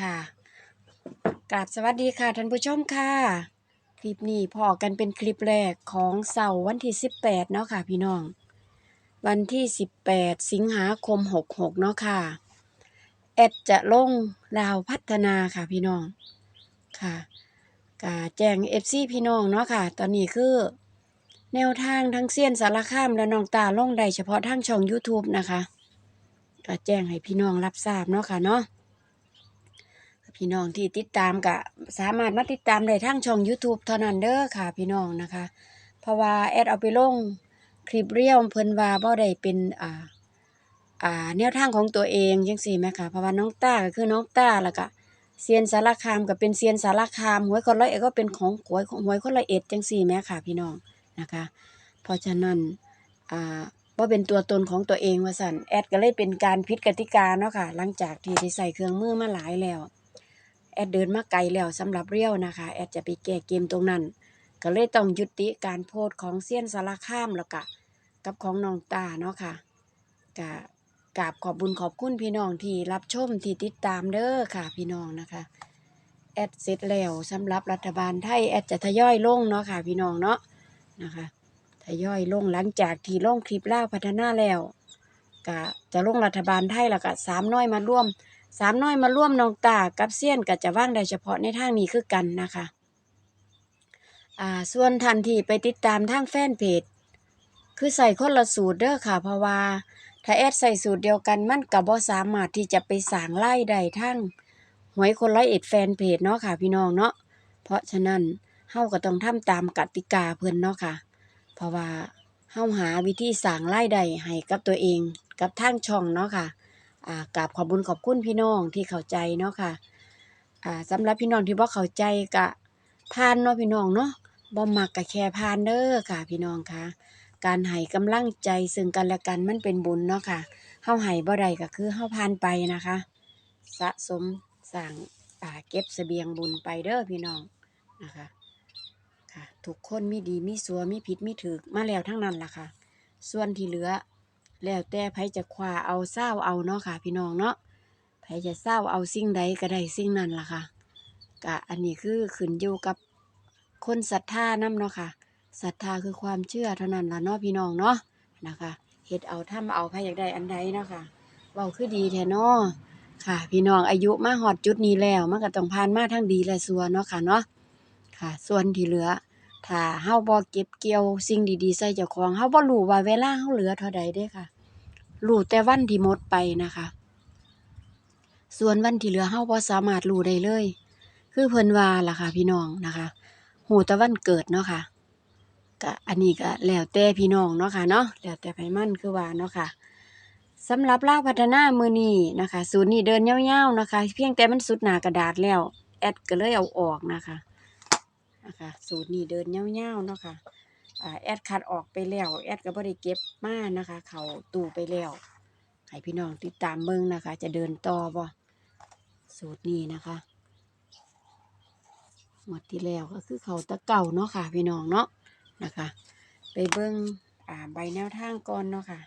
ค่ะกราบสวัสดีค่ะท่านผู้ชมค่ะ คลิปนี้พอกันเป็นคลิปแรกของเสาร์วันที่ 18 เนาะค่ะพี่น้อง วันที่ 18 สิงหาคม 66 เนาะค่ะ แอดจะลงลาวพัฒนาค่ะพี่น้องค่ะกาแจ้ง FC พี่น้องเนาะค่ะ ตอนนี้คือ แนวทางทั้งเซียนสารคามและนองตาลงได้เฉพาะทางช่อง YouTube นะคะก็แจ้งให้พี่น้องรับทราบเนาะค่ะเนาะ พี่น้องที่ติดตามก็สามารถมาติดตามได้ทางช่อง YouTube เท่านั้นเด้อค่ะพี่น้องนะคะ เพราะว่าแอดเอาไปลงคลิปเรียวเพิ่นว่าบ่ได้เป็นอ่าอ่าแนวทางของตัวเองจังซี่แหมค่ะเพราะว่าน้องต้าก็คือน้องต้าแล้วก็เซียนสารคามก็เป็นเซียนสารคามหวยคนร้อยเอ็ดก็เป็นของหวยของหวยคนร้อยเอ็ดจังซี่แหมค่ะ พี่น้องนะคะ เพราะฉะนั้นอ่าบ่าเป็นตัวตนของตัวเองว่าซั่นแอดก็เลยเป็นการผิดกติกาเนาะค่ะ หลังจากที่ได้ใส่เครื่องมือมาหลายแล้ว แอดเดินมาไกลแล้วสำหรับเรียวนะคะ แอดจะไปแก้เกมตรงนั้น ก็เลยต้องยุติการโพสของเซียนสารคามแล้วก็กับของน้องตาเนาะค่ะกะกราบขอบบุญขอบคุณพี่น้องที่รับชมที่ติดตามเด้อค่ะพี่น้องนะคะแอดเสร็จแล้วสำหรับรัฐบาลไทยแอดจะทยอยลงเนาะค่ะพี่น้องเนาะนะคะทยอยลงหลังจากที่ลงคลิปล่าพัฒนาแล้วก็จะลงรัฐบาลไทยแล้วก็สามน้อยมาร่วม สามน้อยมาร่วมน้องตากับเซียนก็จะว่างได้เฉพาะในทางนี้คือกันนะคะอ่าส่วนทันที่ไปติดตามทางแฟนเพจคือใส่คนละสูตรเด้อค่ะเพราะว่าถ้าแอดใส่สูตรเดียวกันมันก็บ่สามารถที่จะไปสางรายได้ทั้งหวยคนละเอ็ดแฟนเพจเนาะค่ะพี่น้องเนาะเพราะฉะนั้นเฮาก็ต้องทำตามกติกาเพิ่นเนาะค่ะ เพราะว่าเฮาหาวิธีสางรายได้ให้กับตัวเองกับทางช่องเนาะค่ะ กราบขอบุญขอบคุณพี่น้องที่เข้าใจเนาะค่ะอ่าสำหรับพี่น้องที่บ่เข้าใจก็ผ่านเนาะพี่น้องเนาะบ่มักก็แค่ผ่านเด้อค่ะ พี่น้องค่ะ การให้กำลังใจซึ่งกันและกันมันเป็นบุญเนาะค่ะเฮาให้บ่ได้ก็คือเฮาผ่านไปนะคะ สะสมสร้างอ่าเก็บเสบียงบุญไปเด้อพี่น้องนะคะค่ะทุกคนมีดีมีสัวมีผิดมีถูกมาแล้วทั้งนั้นล่ะค่ะ ส่วนที่เหลือ แล้วแต่ไผจะคว้าเอาเศร้าเอาเนาะค่ะ พี่น้องเนาะไผจะเศร้าเอาสิ่งใดก็ได้สิ่งนั้นล่ะค่ะกะอันนี้คือขึ้นอยู่กับคนศรัทธานำเนาะค่ะศรัทธาคือความเชื่อเท่านั้นล่ะเนาะพี่น้องเนาะนะคะเฮ็ดเอาทำเอาไผอยากได้อันใดเนาะค่ะเว้าคือดีแท้เนาะค่ะ พี่น้องอายุมาฮอดจุดนี้แล้วมันก็ต้องผ่านมาทั้งดีและชั่วเนาะค่ะเนาะค่ะ ส่วนที่เหลือ ถ้าเฮาบ่เก็บเกี่ยวสิ่งดีๆใส่เจ้าของเฮาบ่รู้ว่าเวลาเฮาเหลือเท่าใดเด้ค่ะ รู้แต่วันที่หมดไปนะคะ ส่วนวันที่เหลือเฮาบ่สามารถรู้ได้เลย คือเพิ่นว่าล่ะค่ะ พี่น้องนะคะฮู้แต่วันเกิดเนาะค่ะก็อันนี้ก็แล้วแต่พี่น้องเนาะค่ะเนาะแล้วแต่ไผมันคือว่าเนาะค่ะสำหรับลาพัฒนามือนี้นะคะสูตรนี้เดินยาวๆนะคะ เพียงแต่มันสุดหน้ากระดาษแล้ว แอดก็เลยเอาออกนะคะ นะคะสูตรนี้เดินเง่าวๆเนาะค่ะอ่าแอดคัดออกไปแล้ว แอดก็บ่ได้เก็บมานะคะ เขาตู้ไปแล้วให้พี่น้องติดตามเบิ่งนะคะ จะเดินต่อบ่สูตรนี้นะคะหมดที่แล้วก็คือเขาตะเก่าเนาะค่ะ พี่น้องเนาะนะคะ ไปเบิ่งอ่าใบแนวทางก่อนเนาะค่ะ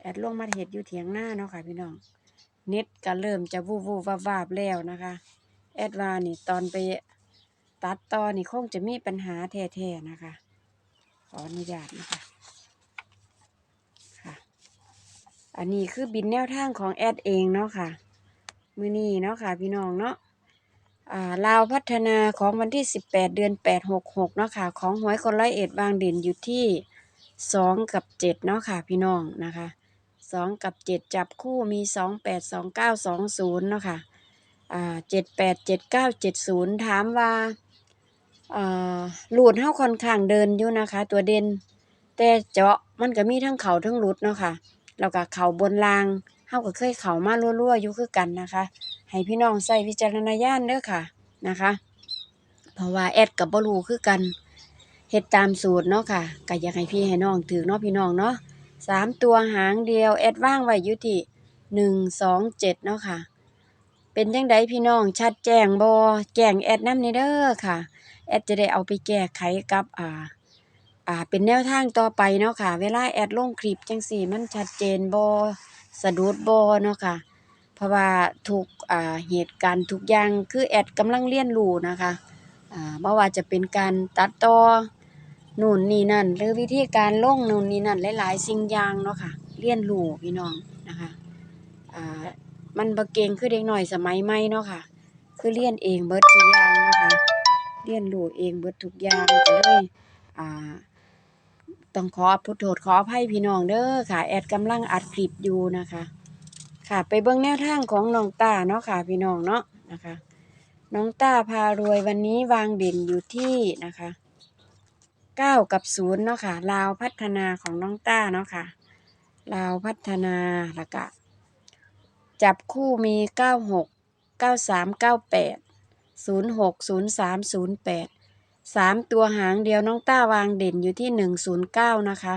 แอดลงมาเฮ็ดอยู่เถียงหน้าเนาะค่ะ พี่น้องเน็ตก็เริ่มจะวูบวูบวาบวาบแล้วนะคะ แอดว่านี่ตอนไป ตัดต่อนี่คงจะมีปัญหาแท้ๆนะคะ ขออนุญาตนะคะค่ะ อันนี้คือบินแนวทางของแอดเองเนาะค่ะ มือนี้เนาะค่ะ พี่น้องเนาะอ่าลาวพัฒนาของวันที่ 18 เดือน 8 66เนาะค่ะ ของหวยคนร้อยเอ็ดบางเด่นอยู่ที่ 2 กับ 7 เนาะค่ะ พี่น้องนะคะ2กับ7จับคู่มี28 29 20เนาะค่ะ อ่า78 79 70ถามว่าอ่า หลุดเฮาค่อนข้างเดินอยู่นะคะ ตัวเด่น แต่เจาะมันก็มีทั้งเขาทั้งหลุดเนาะค่ะ แล้วก็เขาบนรางเฮาก็เคยเขามารั่วๆอยู่คือกันนะคะ ให้พี่น้องใช้วิจารณญาณเด้อค่ะนะคะ เพราะว่าแอดกับบ่รู้คือกันเฮ็ดตามสูตรเนาะค่ะก็อยากให้พี่ให้น้องถือเนาะพี่น้องเนาะสามตัวหางเดียวแอดว่างไว้อยู่ที่หนึ่งสองเจ็ดเนาะค่ะ เป็นจังไดพี่น้องชัดแจ้งบ่แจ้งแอดน้ำนี่เด้อค่ะ แอดจะได้เอาไปแก้ไขกับอ่าอ่าเป็นแนวทางต่อไปเนาะค่ะ เวลาแอดลงคลิปจังสี่มันชัดเจนบ่สะดุดบ่เนาะค่ะ เพราะว่าทุกอ่าเหตุการณ์ทุกอย่างคือแอดกำลังเรียนรู้นะคะอ่าบ่ว่าจะเป็นการตัดต่อนู่นนี่นั่น หรือวิธีการลงนู่นนี่นั่นหลายๆ สิ่งอย่างเนาะค่ะ เรียนรู้พี่น้องนะคะอ่า มันบ่เก่งคือเด็กน้อยสมัยใหม่เนาะค่ะ คือเรียนเองเบิดทุกอย่างนะคะเรียนรู้เองเบิดทุกอย่างก็เลยอ่าต้องขอผู้โทษขออภัยพี่น้องเด้อค่ะ แอดกำลังอัดคลิปอยู่นะคะ ค่ะ ไปเบิ่งแนวทางของน้องต้าเนาะค่ะ พี่น้องเนาะนะคะ น้องต้าพารวยวันนี้วางเด่นอยู่ที่นะคะเก้ากับศูนย์เนาะค่ะลาวพัฒนาของน้องต้าเนาะค่ะลาวพัฒนาล้วก็ จับคู่มีเก้าหกเก้าสามเก้าแปดศูนย์หกศูนย์สามศูนย์แปดสามตัวหางเดียวน้องต้าวางเด่นอยู่ที่หนึ่งศูนย์เก้านะคะ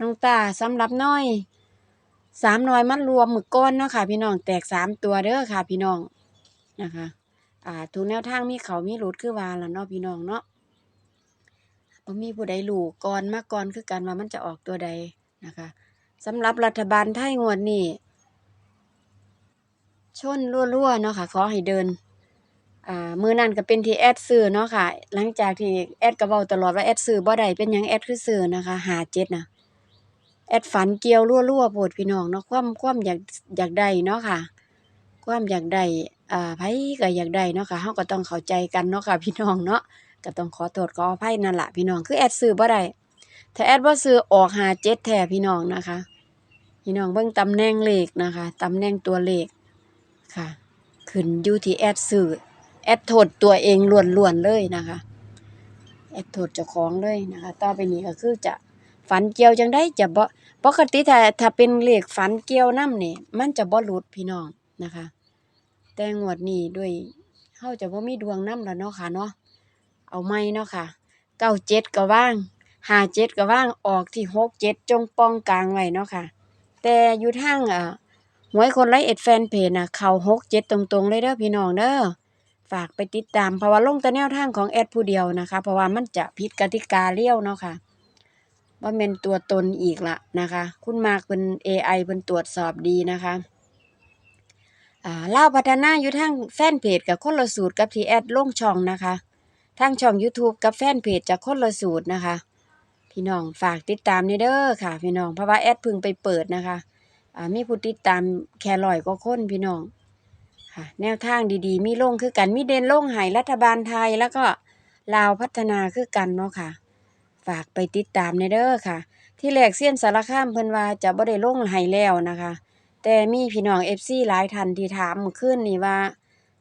น้องต้าสำหรับน้อยสามน้อยมัดรวมหมึกก้อนเนาะค่ะ พี่น้องแตกสามตัวเด้อค่ะ พี่น้องนะคะ อ่าทุกแนวทางมีเขามีหลุดคือว่าล่ะเนาะพี่น้องเนาะบ่มีผู้ใดรู้ก่อนมาก่อนคือกันว่ามันจะออกตัวใดนะคะสำหรับรัฐบาลไทยงวดนี้ ชนรั่วๆเนาะค่ะ ขอให้เดิน อ่ามือนั้นก็เป็นที่แอดซื้อเนาะค่ะ หลังจากที่แอดก็เว้าตลอดว่าแอดซื้อบ่ได้เป็นหยังแอดคือซื้อนะคะ57น่ะแอดฝันเกี่ยวรั่วๆโพดพี่น้องเนาะความความอยากอยากได้เนาะค่ะ ความอยากได้อ่าไผก็อยากได้เนาะค่ะเฮาก็ต้องเข้าใจกันเนาะค่ะพี่น้องเนาะก็ต้องขอโทษขออภัยนั่นล่ะพี่น้องคือแอดซื้อบ่ได้ถ้าแอดบ่ซื้อออก57แท้พี่น้องนะคะ พี่น้องเบิ่งตำแหน่งเลขนะคะตำแหน่งตัวเลข ค่ะ ขึ้นอยู่ที่แอดซื้อแอดโทษตัวเองล้วนๆเลยนะคะ แอดโทษเจ้าของเลยนะคะ ต่อไปนี้ก็คือจะฝันเกี่ยวจังได้จะบ่ปกติถ้าถ้าเป็นเลขฝันเกี่ยวนํนี่มันจะบ่หลุดพี่น้องนะคะ แต่งวดนี้ด้วยเฮาจะบ่มีดวงนำแล้วเนาะค่ะเนาะเอาใหม่เนาะค่ะ97ก็ว่าง57ก็ว่างออกที่67จงป้องกลางไว้เนาะค่ะ แต่อยู่ทางอ่า หวยคนไลเอ็ดแฟนเพจน่ะเข้า67ตรงๆ เลยเด้อพี่น้องเด้อฝากไปติดตามเพราะว่าลงแต่แนวทางของแอดผู้เดียวนะคะ เพราะว่ามันจะผิดกติกาเลี้ยวเนาะค่ะว่าเป็นตัวตนอีกละนะคะ คุณมากเป็น AI เป็นตรวจสอบดีนะคะอ่าเล่าพัฒนาอยู่ทางแฟนเพจกับคนละสูตรกับที่แอดลงช่องนะคะทางช่อง YouTube กับแฟนเพจจะคนละสูตรนะคะ พี่น้องฝากติดตามนี่เด้อค่ะ พี่น้องเพราะว่าแอดพิ่งไปเปิดนะคะ มีผู้ติดตามแค่ร้อยกว่าคนพี่น้องค่ะแนวทางดีๆ มีลงคือกัน มีเด่นลงหายรัฐบาลไทยแล้วก็ลาวพัฒนาคือกันเนาะค่ะ ฝากไปติดตามในเด้อค่ะ ที่แรกเซียนสารคามเพิ่นว่าจะบ่ได้ลงให้แล้วนะคะ แต่มีพี่น้อง FC หลายท่านที่ถามเมื่อคืนนี้ว่า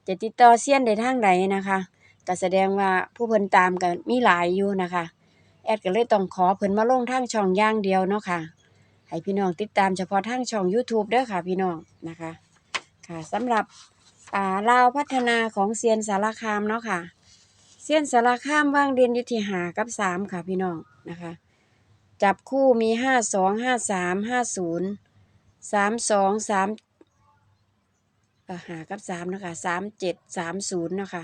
จะติดต่อเซียนได้ทางใดนะคะก็แสดงว่าผู้เพิ่นตามก็มีหลายอยู่นะคะ แอดก็เลยต้องขอเพิ่นมาลงทางช่องย่างเดียวเนาะค่ะ ให้พี่น้องติดตามเฉพาะทางช่อง YouTube เด้อค่ะพี่น้องนะคะ ค่ะสำหรับอ่าลาวพัฒนาของเซียนสารคามเนาะค่ะเซียนสารคามว่างเรียนยู่ที่หากับสามค่ะพี่น้องนะคะ จับคู่มีห้าสองห้าสามห้าศูนย์สามสองสามหากับสามนะคะสามเจ็ดสามศูนย์นะคะ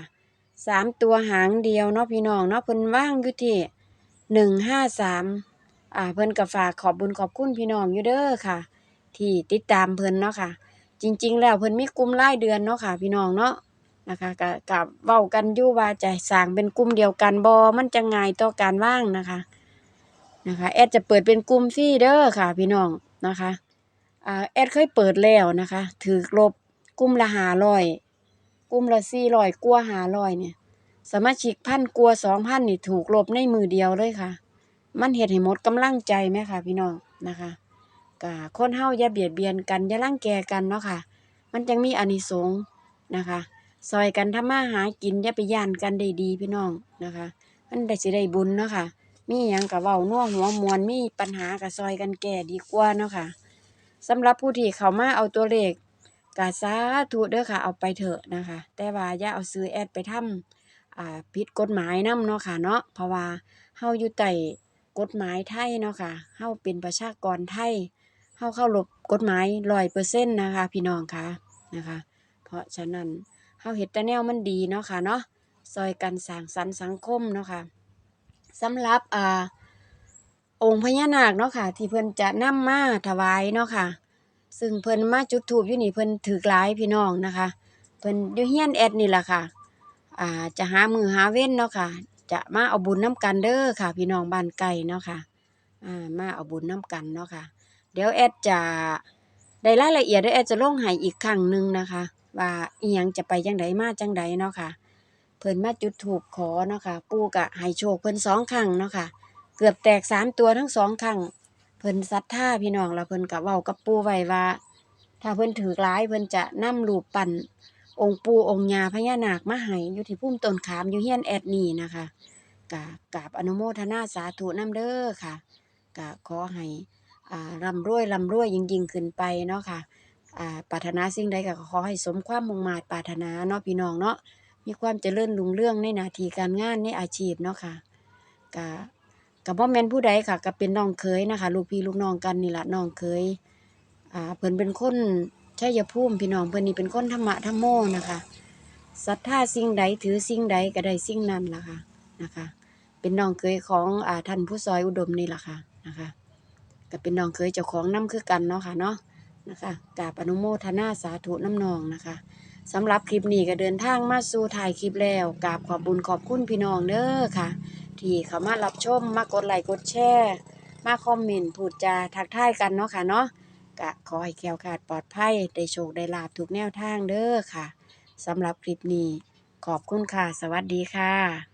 สามตัวหางเดียวเนาะพี่น้องเนาะเพิ่นว่างอยู่ที่หนึ่งห้าสาม อ่าเพิ่นก็ฝากขอบบุญขอบคุณพี่น้องอยู่เด้อค่ะ ที่ติดตามเพิ่นเนาะค่ะ จริง ๆ แล้วเพิ่นมีกลุ่มรายเดือนเนาะค่ะ พี่น้องเนาะนะคะก็กับเว้ากันอยู่ว่าจะสร้างเป็นกลุ่มเดียวกันบ่มันจะง่ายต่อการว่างนะคะนะคะ แอดจะเปิดเป็นกลุ่มฟรีเด้อค่ะ พี่น้องนะคะอ่าแอดเคยเปิดแล้วนะคะ ถือลบกลุ่มละ500กลุ่มละ400กลัว่า500เนี่ย สมาชิกพันกลัว่า2,000นี่ถูกลบในมือเดียวเลยค่ะ มันเฮ็ดให้หมดกำลังใจไหมค่ะ พี่น้องนะคะก็คนเฮาอย่าเบียดเบียนกันอย่ารังแกกันเนาะค่ะ มันจังมีอานิสงส์นะคะซอยกันทำมาหากินอย่าไปย่านกันได้ดีพี่น้องนะคะ มันได้สิได้บุญเนาะค่ะ มีหยังก็เว้านัวหัวมวนมีปัญหาก็ซอยกันแก้ดีกว่าเนาะค่ะสำหรับผู้ที่เข้ามาเอาตัวเลขก็สาธุเด้อค่ะ เอาไปเถอะนะคะ แต่ว่าอย่าเอาซื้อแอดไปทำอ่าผิดกฎหมายนํเนาะค่ะเนาะเพราะว่าเฮาอยู่ใต้ กฎหมายไทยเนาะค่ะเฮาเป็นประชากรไทยเฮาเข้ารบกฎหมายร้อยเปอร์เซ็นต์นะคะพี่น้องค่ะนะคะ เพราะฉะนั้นเฮาเฮ็ดแต่แนวมันดีเนาะค่ะเนาะซอยกันสร้างสรรค์สังคมเนาะค่ะสำหรับอ่าองค์พญานาคเนาะค่ะ ที่เพิ่นจะนำมาถวายเนาะค่ะ ซึ่งเพิ่นมาจุดธูปอยู่นี่เพิ่นถือหลายพี่น้องนะคะ เพิ่นอยู่เฮียนแอดนี่แหละค่ะ อ่าจะหามือหาเว้นเนาะค่ะ จะมาเอาบุญน้ำกันเด้อค่ะ พี่น้องบ้านไกลเนาะค่ะอ่ามาเอาบุญน้ำกันเนาะค่ะ เดี๋ยวแอดจะได้รายละเอียดเดี๋ยวแอดจะลงให้อีกครั้งหนึ่งนะคะ ว่าอีหยังจะไปจังใดมาจังใดเนาะค่ะ เพิ่นมาจุดธูปขอเนาะค่ะ ปู่ก็ให้โชคเพิ่นสองครั้งเนาะค่ะ เกือบแตกสามตัวทั้งสองครั้งเพิ่นศรัทธาพี่น้องแล้วเพิ่นก็เว้ากับปู่ไว้ว่า ถ้าเพิ่นถือหลายเพิ่นจะนำรูปปั้น องค์ปู่องค์ยาพญานาคมาให้อยู่ที่ภูมิต้นขามอยู่เฮียนแอดนี่นะคะกราบกราบอนุโมทนาสาธุนํเด้อค่ะก็ขอให้อ่าร่ำรวยร่ำรวยยิ่งยิ่งขึ้นไปเนาะค่ะอ่าปรารถนาสิ่งใดก็ขอให้สมความมุ่งมา่ปรารถนาเนาะพี่น้องเนาะมีความเจริญรุ่งเรืองในหน้าที่การงานในอาชีพเนาะค่ะก็ก็บ่แม่นผู้ใดค่ะก็เป็นน้องเคยนะคะ ลูกพี่ลูกน้องกันนี่ละน้องเคยอ่าเพิ่นเป็นคน ชัยภูมิพี่น้องเพิ่นนี่เป็นคนธรรมะธรรมโมนะคะศรัทธาสิ่งใดถือสิ่งใดก็ได้สิ่งนั้นล่ะค่ะนะคะ เป็นน้องเคยของอ่าท่านผู้ซอยอุดมนี่ล่ะค่ะนะคะก็เป็นน้องเคยเจ้าของน้ำคือกันเนาะค่ะเนาะนะคะกราบอนุโมทนาสาธุน้ำนองนะคะสำหรับคลิปนี้ก็เดินทางมาสู่ถ่ายคลิปแล้วกราบขอบบุญขอบคุณพี่น้องเด้อค่ะ ที่เข้ามารับชมมากดไลค์กดแชร์มาคอมเมนต์พูดจาทักทายกันเนาะค่ะเนาะ ก็ขอให้แคล้วคาดปลอดภัย ได้โชคได้ลาบทุกแนวทางเด้อค่ะสำหรับคลิปนี้ ขอบคุณค่ะ สวัสดีค่ะ